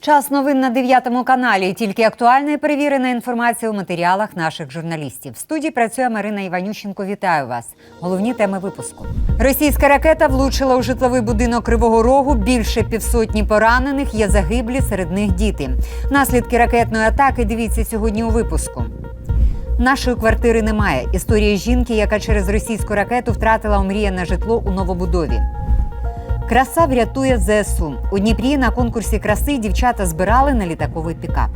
Час новин на 9 каналі. Тільки актуальна і перевірена інформація у матеріалах наших журналістів. В студії працює Марина Іванющенко. Вітаю вас. Головні теми випуску. Російська ракета влучила у житловий будинок Кривого Рогу. Більше півсотні поранених є загиблі, серед них діти. Наслідки ракетної атаки дивіться сьогодні у випуску. Нашої квартири немає. Історія жінки, яка через російську ракету втратила омріяне житло у новобудові. Краса врятує ЗСУ. У Дніпрі на конкурсі краси дівчата збирали на літаковий пікап.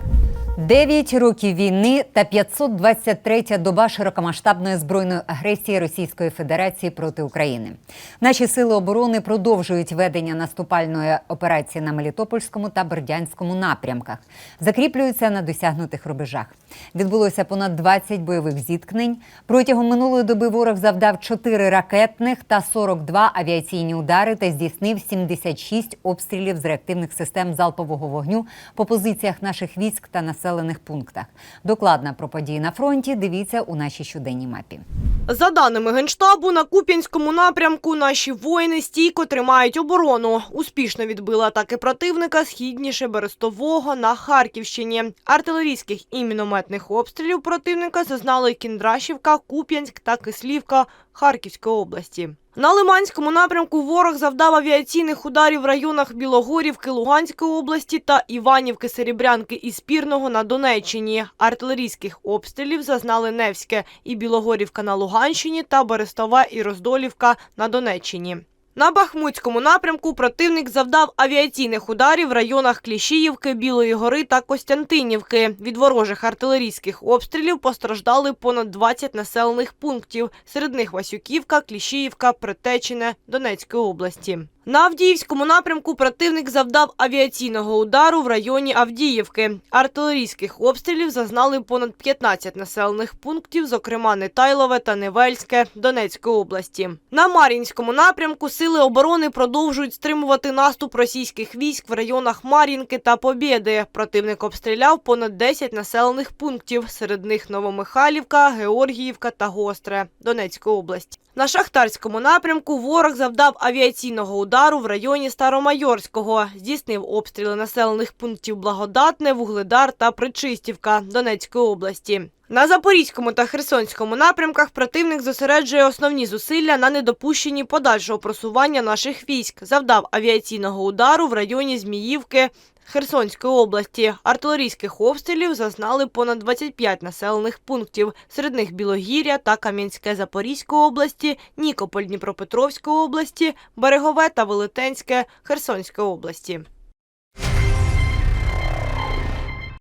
Дев'ять років війни та 523-я доба широкомасштабної збройної агресії Російської Федерації проти України. Наші сили оборони продовжують ведення наступальної операції на Мелітопольському та Бердянському напрямках, закріплюються на досягнутих рубежах. Відбулося понад 20 бойових зіткнень. Протягом минулої доби ворог завдав 4 ракетних та 42 авіаційні удари та здійснив 76 обстрілів з реактивних систем залпового вогню по позиціях наших військ та населених пунктах. Докладно про події на фронті дивіться у нашій щоденній мапі. За даними Генштабу, на Куп'янському напрямку наші воїни стійко тримають оборону. Успішно відбили атаки противника східніше Берестового на Харківщині. Артилерійських і мінометних обстрілів противника зазнали Кіндрашівка, Куп'янськ та Кислівка Харківської області. На Лиманському напрямку ворог завдав авіаційних ударів в районах Білогорівки Луганської області та Іванівки, Серебрянки і Спірного на Донеччині. Артилерійських обстрілів зазнали Невське і Білогорівка на Луганщині та Берестова і Роздолівка на Донеччині. На Бахмутському напрямку противник завдав авіаційних ударів в районах Кліщіївки, Білої гори та Костянтинівки. Від ворожих артилерійських обстрілів постраждали понад 20 населених пунктів. Серед них Васюківка, Кліщіївка, Притечине Донецької області. На Авдіївському напрямку противник завдав авіаційного удару в районі Авдіївки. Артилерійських обстрілів зазнали понад 15 населених пунктів, зокрема Нетайлове та Невельське Донецької області. На Мар'їнському напрямку сили оборони продовжують стримувати наступ російських військ в районах Мар'їнки та Побєди. Противник обстріляв понад 10 населених пунктів, серед них Новомихайлівка, Георгіївка та Гостре Донецької області. На Шахтарському напрямку ворог завдав авіаційного удару в районі Старомайорського. Здійснив обстріли населених пунктів Благодатне, Вугледар та Причистівка Донецької області. На Запорізькому та Херсонському напрямках противник зосереджує основні зусилля на недопущенні подальшого просування наших військ. Завдав авіаційного удару в районі Зміївки Херсонської області. Артилерійських обстрілів зазнали понад 25 населених пунктів. Серед них Білогір'я та Кам'янське Запорізької області, Нікополь Дніпропетровської області, Берегове та Велетенське Херсонської області.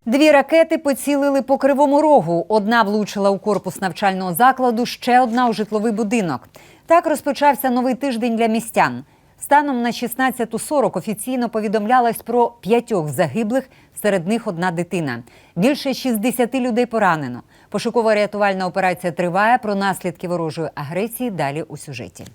Дві ракети поцілили по кривому рогу. Одна влучила у корпус навчального закладу, ще одна у житловий будинок. Так розпочався новий тиждень для містян. Станом на 16.40 офіційно повідомлялось про п'ятьох загиблих, серед них одна дитина. Більше 60 людей поранено. Пошуково-рятувальна операція триває. Про наслідки ворожої агресії далі у сюжеті.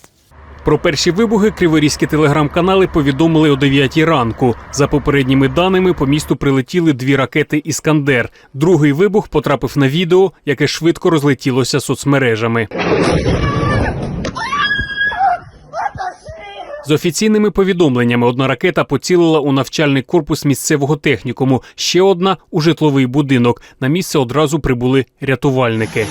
Про перші вибухи криворізькі телеграм-канали повідомили о 9 ранку. За попередніми даними, по місту прилетіли дві ракети Іскандер. Другий вибух потрапив на відео, яке швидко розлетілося соцмережами. З офіційними повідомленнями одна ракета поцілила у навчальний корпус місцевого технікуму, ще одна у житловий будинок. На місце одразу прибули рятувальники.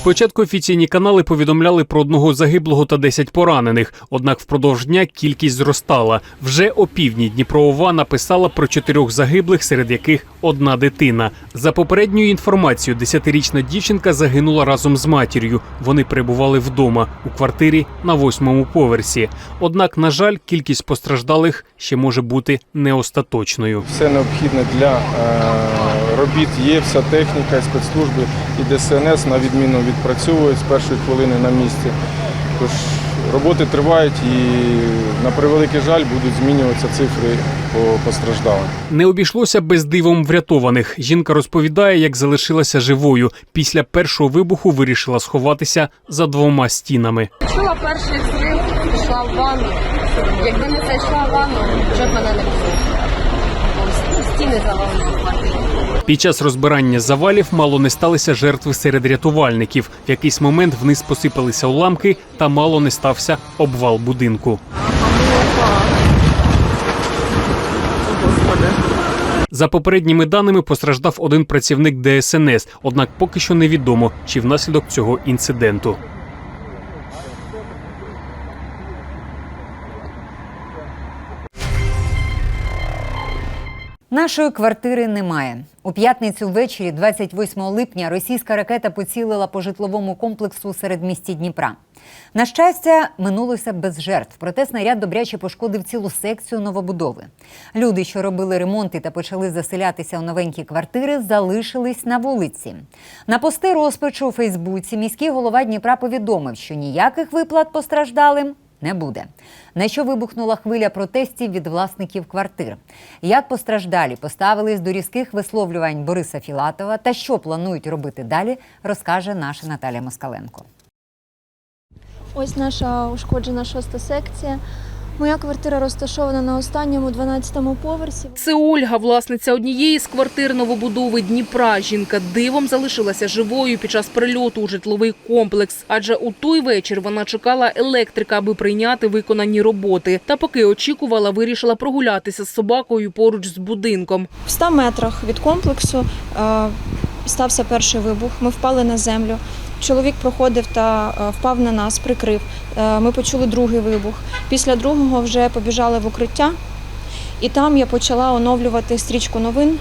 Спочатку офіційні канали повідомляли про одного загиблого та 10 поранених. Однак впродовж дня кількість зростала. Вже о півдні Дніпроова написала про чотирьох загиблих, серед яких одна дитина. За попередньою інформацією, 10-річна дівчинка загинула разом з матір'ю. Вони перебували вдома у квартирі на восьмому поверсі. Однак, на жаль, кількість постраждалих ще може бути не остаточною. Все необхідне для е, робіт є, вся техніка, і спецслужби і ДСНС на відміну відпрацьовують з першої хвилини на місці. Тож роботи тривають і на превеликий жаль будуть змінюватися цифри по постраждалим. Не обійшлося без дивом врятованих. Жінка розповідає, як залишилася живою. Після першого вибуху вирішила сховатися за двома стінами. Чула перший взрив, пішла в ванну. Якби не зайшла в ванну, вже б мене не було. Ну, Стіни завалили. Під час розбирання завалів мало не сталися жертви серед рятувальників. В якийсь момент вниз посипалися уламки та мало не стався обвал будинку. За попередніми даними постраждав один працівник ДСНС, однак поки що невідомо, чи внаслідок цього інциденту. Нашої квартири немає. У п'ятницю ввечері, 28 липня, російська ракета поцілила по житловому комплексу серед місті Дніпра. На щастя, минулося без жертв. Проте снаряд добряче пошкодив цілу секцію новобудови. Люди, що робили ремонти та почали заселятися у новенькі квартири, залишились на вулиці. На пости розпачу у Фейсбуці міський голова Дніпра повідомив, що ніяких виплат постраждалим не буде. На що вибухнула хвиля протестів від власників квартир? Як постраждалі поставились до різких висловлювань Бориса Філатова та що планують робити далі, розкаже наша Наталя Москаленко. Ось наша ушкоджена шоста секція. Моя квартира розташована на останньому 12-му поверсі. Це Ольга, власниця однієї з квартир новобудови Дніпра. Жінка дивом залишилася живою під час прильоту у житловий комплекс. Адже у той вечір вона чекала електрика, аби прийняти виконані роботи. Та поки очікувала, вирішила прогулятися з собакою поруч з будинком. В 100 метрах від комплексу е, стався перший вибух. Ми впали на землю. Чоловік проходив та е, впав на нас, прикрив. Е, ми почули другий вибух. Після другого вже побіжали в укриття, і там я почала оновлювати стрічку новин.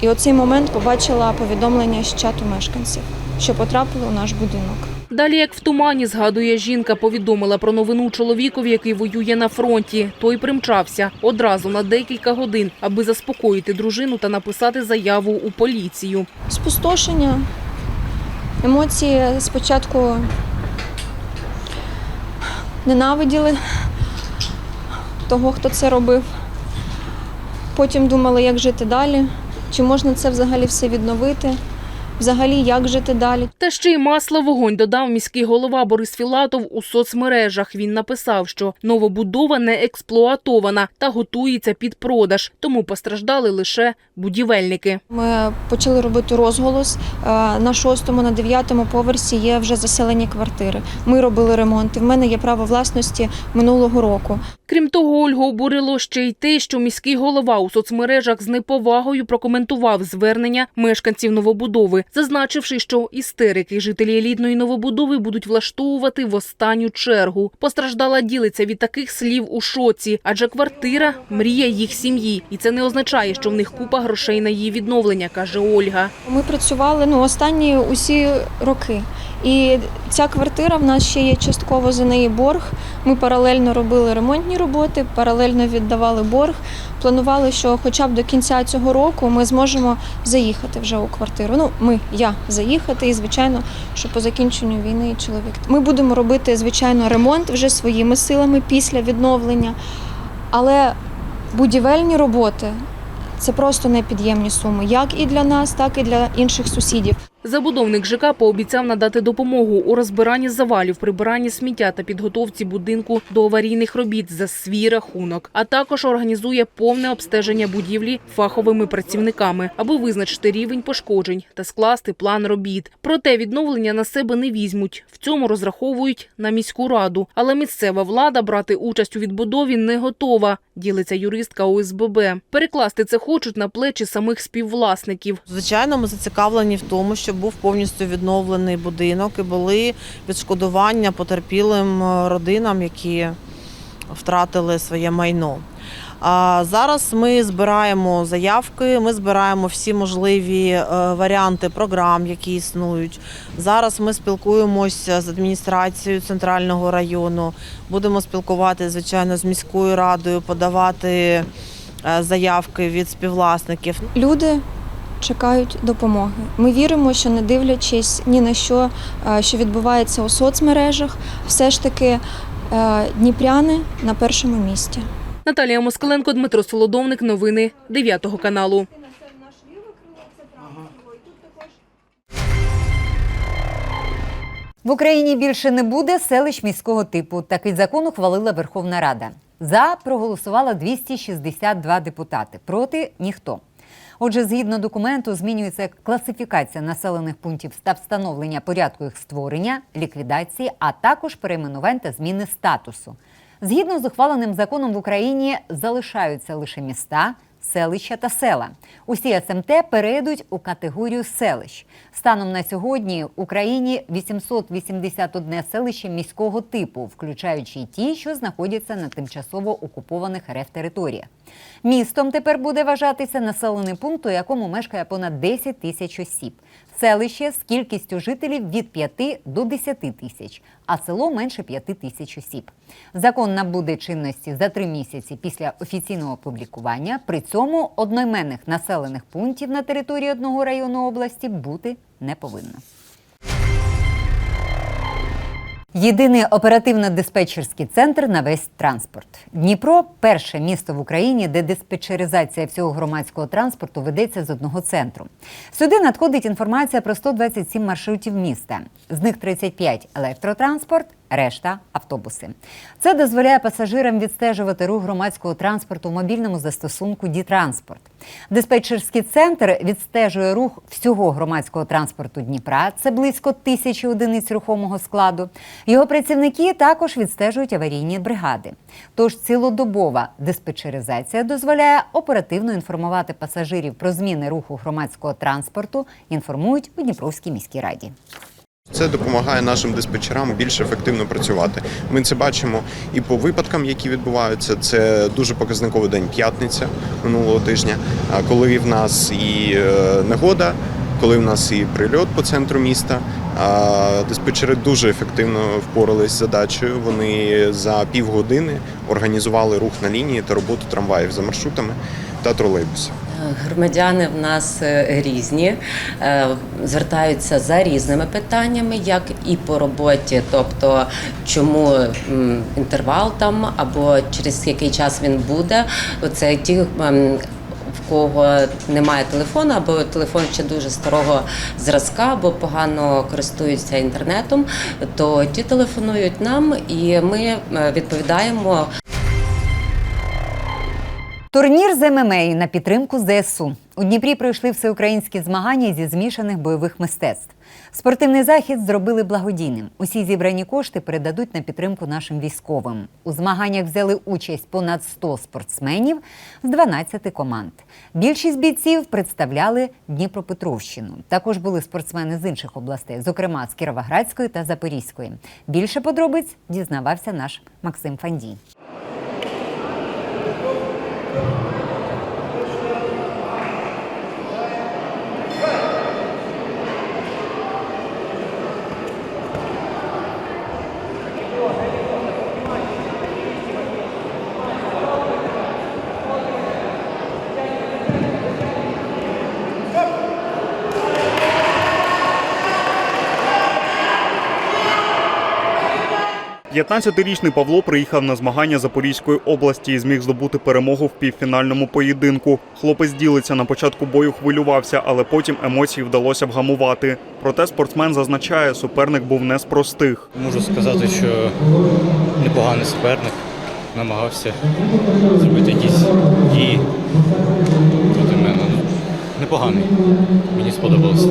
І у цей момент побачила повідомлення з чату мешканців, що потрапили у наш будинок. Далі, як в тумані, згадує жінка, повідомила про новину чоловікові, який воює на фронті. Той примчався одразу на декілька годин, аби заспокоїти дружину та написати заяву у поліцію. Спустошення, емоції спочатку ненавиділи того, хто це робив. Потім думали, як жити далі, чи можна це взагалі все відновити, взагалі як жити далі. Та ще й масло вогонь додав міський голова Борис Філатов у соцмережах. Він написав, що новобудова не експлуатована та готується під продаж, тому постраждали лише будівельники. Ми почали робити розголос. Е, На шостому, на дев'ятому поверсі є вже заселені квартири. Ми робили ремонти. В мене є право власності минулого року. Крім того, Ольгу обурило ще й те, що міський голова у соцмережах з неповагою прокоментував звернення мешканців новобудови, зазначивши, що істерики жителі елітної новобудови будуть влаштовувати в останню чергу. Постраждала ділиться від таких слів у шоці, адже квартира мрія їх сім'ї, і це не означає, що в них купа грошей на її відновлення, каже Ольга. Ми працювали ну, останні усі роки. І ця квартира в нас ще є частково за неї борг. Ми паралельно робили ремонтні роботи, паралельно віддавали борг. Планували, що хоча б до кінця цього року ми зможемо заїхати вже у квартиру. Ну, ми, я заїхати, і звичайно, що по закінченню війни чоловік. Ми будемо робити, звичайно, ремонт вже своїми силами після відновлення. Але будівельні роботи це просто непід'ємні суми, як і для нас, так і для інших сусідів. Забудовник ЖК пообіцяв надати допомогу у розбиранні завалів, прибиранні сміття та підготовці будинку до аварійних робіт за свій рахунок, а також організує повне обстеження будівлі фаховими працівниками, аби визначити рівень пошкоджень та скласти план робіт. Проте відновлення на себе не візьмуть. В цьому розраховують на міську раду. Але місцева влада брати участь у відбудові не готова. Ділиться юристка ОСББ. Перекласти це хочуть на плечі самих співвласників. Звичайно, ми зацікавлені в тому, щоб був повністю відновлений будинок і були відшкодування потерпілим е, родинам, які втратили своє майно. А зараз ми збираємо заявки, ми збираємо всі можливі е, варіанти програм, які існують. Зараз ми спілкуємося з адміністрацією центрального району. Будемо спілкуватися, звичайно, з міською радою, подавати е, заявки від співвласників. Люди чекають допомоги. Ми віримо, що не дивлячись ні на що, е, що відбувається у соцмережах, все ж таки е, дніпряни на першому місці. Наталія Москаленко, Дмитро Солодовник. Новини 9 каналу. В Україні більше не буде селищ міського типу. Такий закон ухвалила Верховна Рада. За проголосувало 262 депутати. Проти ніхто. Отже, згідно документу, змінюється класифікація населених пунктів та встановлення порядку їх створення, ліквідації, а також перейменувань та зміни статусу. Згідно з ухваленим законом в Україні залишаються лише міста, селища та села. Усі СМТ перейдуть у категорію селищ. Станом на сьогодні в Україні 881 селище міського типу, включаючи й ті, що знаходяться на тимчасово окупованих РФ територіях. Містом тепер буде вважатися населений пункт, у якому мешкає понад 10 тисяч осіб. Селище з кількістю жителів від 5 до 10 тисяч, а село менше 5 тисяч осіб. Закон набуде чинності за три місяці після офіційного опублікування. При цьому одноіменних населених пунктів на території одного району області бути не повинно. Єдиний оперативно-диспетчерський центр на весь транспорт. Дніпро перше місто в Україні, де диспетчеризація всього громадського транспорту ведеться з одного центру. Сюди надходить інформація про 127 маршрутів міста. З них 35 – електротранспорт, решта автобуси. Це дозволяє пасажирам відстежувати рух громадського транспорту в мобільному застосунку Дітранспорт. Диспетчерський центр відстежує рух всього громадського транспорту Дніпра. Це близько тисячі одиниць рухомого складу. Його працівники також відстежують аварійні бригади. Тож цілодобова диспетчеризація дозволяє оперативно інформувати пасажирів про зміни руху громадського транспорту. Інформують у Дніпровській міській раді. Це допомагає нашим диспетчерам більш ефективно працювати. Ми це бачимо і по випадкам, які відбуваються. Це дуже показниковий день п'ятниця минулого тижня, коли в нас і е, негода, коли в нас і прильот по центру міста. Диспетчери дуже ефективно впорались з задачею. Вони за півгодини організували рух на лінії та роботу трамваїв за маршрутами та тролейбусів. Громадяни в нас е, різні, е, звертаються за різними питаннями, як і по роботі, тобто чому інтервал там або через який час він буде. Це ті. ем, В кого немає телефону, або телефон ще дуже старого зразка, або погано користуються інтернетом, то ті телефонують нам, і ми е, відповідаємо Турнір з ММА на підтримку ЗСУ. У Дніпрі пройшли всеукраїнські змагання зі змішаних бойових мистецтв. Спортивний захід зробили благодійним. Усі зібрані кошти передадуть на підтримку нашим військовим. У змаганнях взяли участь понад 100 спортсменів з 12 команд. Більшість бійців представляли Дніпропетровщину. Також були спортсмени з інших областей, зокрема з Кіровоградської та Запорізької. Більше подробиць дізнавався наш Максим Фандій. – 15-річний Павло приїхав на змагання Запорізької області і зміг здобути перемогу в півфінальному поєдинку. Хлопець ділиться на початку бою хвилювався, але потім емоції вдалося вгамувати. Проте спортсмен зазначає, суперник був не з простих. Можу сказати, що непоганий суперник намагався зробити якісь дії Непоганий. Мені сподобалося.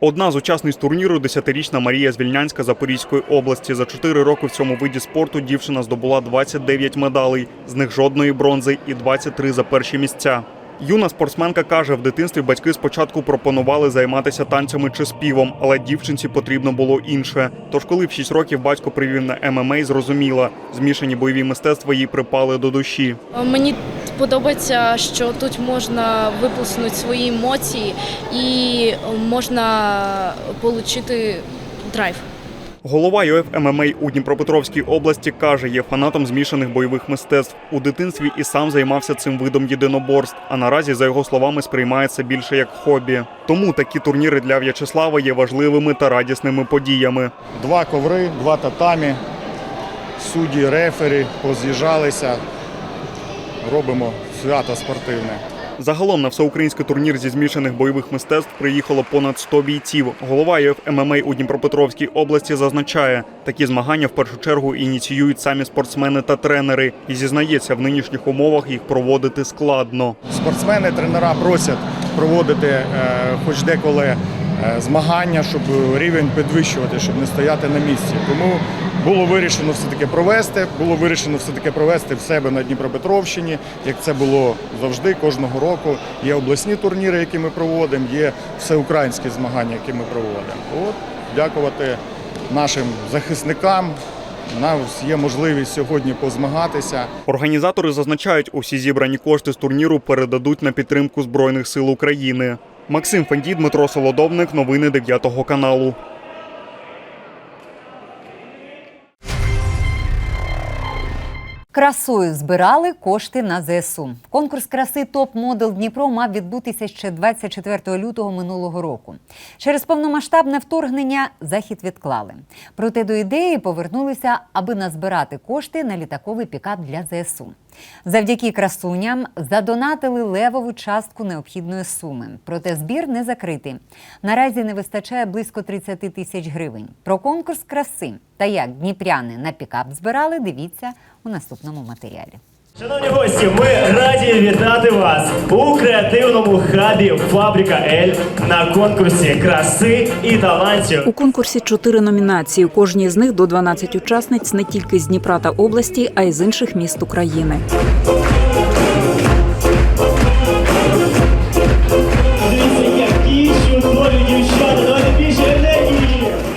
Одна з учасниць турніру – 10-річна Марія Звільнянська Запорізької області. За 4 роки в цьому виді спорту дівчина здобула 29 медалей, з них жодної бронзи і 23 за перші місця. Юна спортсменка каже, в дитинстві батьки спочатку пропонували займатися танцями чи співом, але дівчинці потрібно було інше. Тож, коли в 6 років батько привів на ММА, зрозуміла, змішані бойові мистецтва їй припали до душі. Мені подобається, що тут можна виплеснути свої емоції і можна отримати драйв. Голова ЮФ ММА у Дніпропетровській області каже, є фанатом змішаних бойових мистецтв. У дитинстві і сам займався цим видом єдиноборств. А наразі, за його словами, сприймається більше як хобі. Тому такі турніри для В'ячеслава є важливими та радісними подіями. Два коври, два татамі, судді, рефері поз'їжджалися. Робимо свято спортивне. Загалом на всеукраїнський турнір зі змішаних бойових мистецтв приїхало понад 100 бійців. Голова ЄФ ММА у Дніпропетровській області зазначає, такі змагання в першу чергу ініціюють самі спортсмени та тренери і зізнається, в нинішніх умовах їх проводити складно. Спортсмени, тренера просять проводити е, хоч деколи змагання, щоб рівень підвищувати, щоб не стояти на місці. Тому було вирішено все-таки провести, було вирішено все-таки провести в себе на Дніпропетровщині, як це було завжди, кожного року. Є обласні турніри, які ми проводимо, є всеукраїнські змагання, які ми проводимо. От, дякувати нашим захисникам. Нас є можливість сьогодні позмагатися. Організатори зазначають, усі зібрані кошти з турніру передадуть на підтримку Збройних сил України. Максим Фендій, Дмитро Солодовник, новини 9 каналу. Красою збирали кошти на ЗСУ. Конкурс краси Топ Модел Дніпро мав відбутися ще 24 лютого минулого року. Через повномасштабне вторгнення захід відклали. Проте до ідеї повернулися, аби назбирати кошти на літаковий пікап для ЗСУ. Завдяки красуням задонатили левову частку необхідної суми. Проте збір не закритий. Наразі не вистачає близько 30 тисяч гривень. Про конкурс краси та як дніпряни на пікап збирали, дивіться у наступному матеріалі. Шановні гості, ми раді вітати вас у креативному хабі Фабрика Ель на конкурсі краси і талантів. У конкурсі чотири номінації. У кожній з них до 12 учасниць не тільки з Дніпра та області, а й з інших міст України.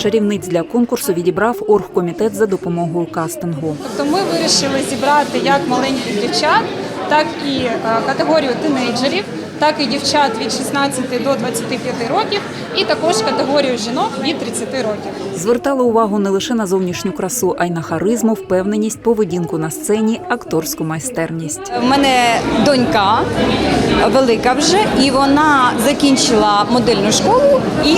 Чарівниць для конкурсу відібрав оргкомітет за допомогою кастингу. Тобто ми вирішили зібрати як маленьких дівчат, так і е, категорію тинейджерів, так і дівчат від 16 до 25 років, і також категорію жінок від 30 років. Звертали увагу не лише на зовнішню красу, а й на харизму, впевненість, поведінку на сцені, акторську майстерність. У мене донька велика вже, і вона закінчила модельну школу і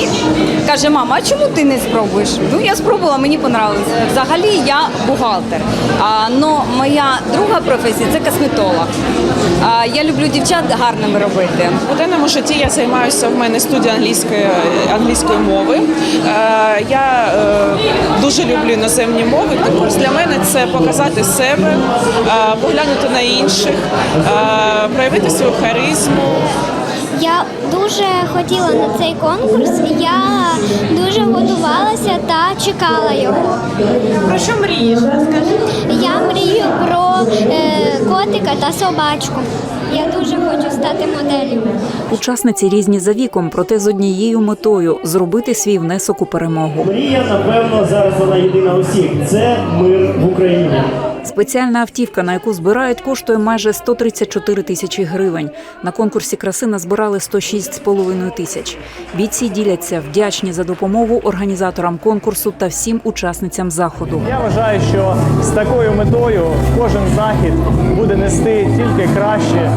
каже: мама, а чому ти не спробуєш? Ну я спробувала, мені понравилось. Взагалі я бухгалтер. А но моя друга професія це косметолог. А, я люблю дівчат гарними робити. У буденному житті я займаюся в мене студія англійської англійської мови. Е, Я е, дуже люблю іноземні мови. Конкурс для мене це показати себе, е, поглянути на інших, проявити свою харизму. Я дуже хотіла на цей конкурс. Я дуже готувалася та чекала його. Про що мрієш? Розкажи. Я мрію про котика та собачку. Я дуже хочу стати моделлю. Учасниці різні за віком, проте з однією метою зробити свій внесок у перемогу. Мрія, напевно, зараз вона єдина усіх. Це мир в Україні. Спеціальна автівка, на яку збирають, коштує майже 134 тисячі гривень. На конкурсі краси назбирали 106,5 тисяч. Бійці діляться вдячні за допомогу організаторам конкурсу та всім учасницям заходу. Я вважаю, що з такою метою кожен захід буде нести тільки краще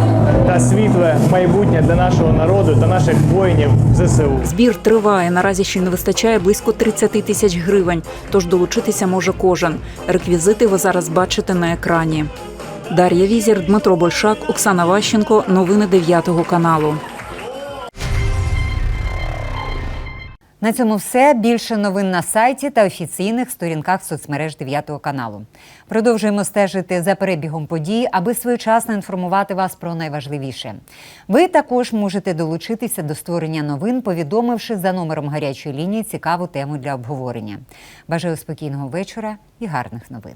та світле майбутнє для нашого народу та наших воїнів ЗСУ. Збір триває. Наразі ще не вистачає близько 30 тисяч гривень. Тож долучитися може кожен. Реквізити ви зараз бачите на екрані. Дар'я Візір, Дмитро Большак, Оксана Ващенко. Новини 9 каналу. На цьому все. Більше новин на сайті та офіційних сторінках соцмереж 9 каналу. Продовжуємо стежити за перебігом подій, аби своєчасно інформувати вас про найважливіше. Ви також можете долучитися до створення новин, повідомивши за номером гарячої лінії цікаву тему для обговорення. Бажаю спокійного вечора і гарних новин.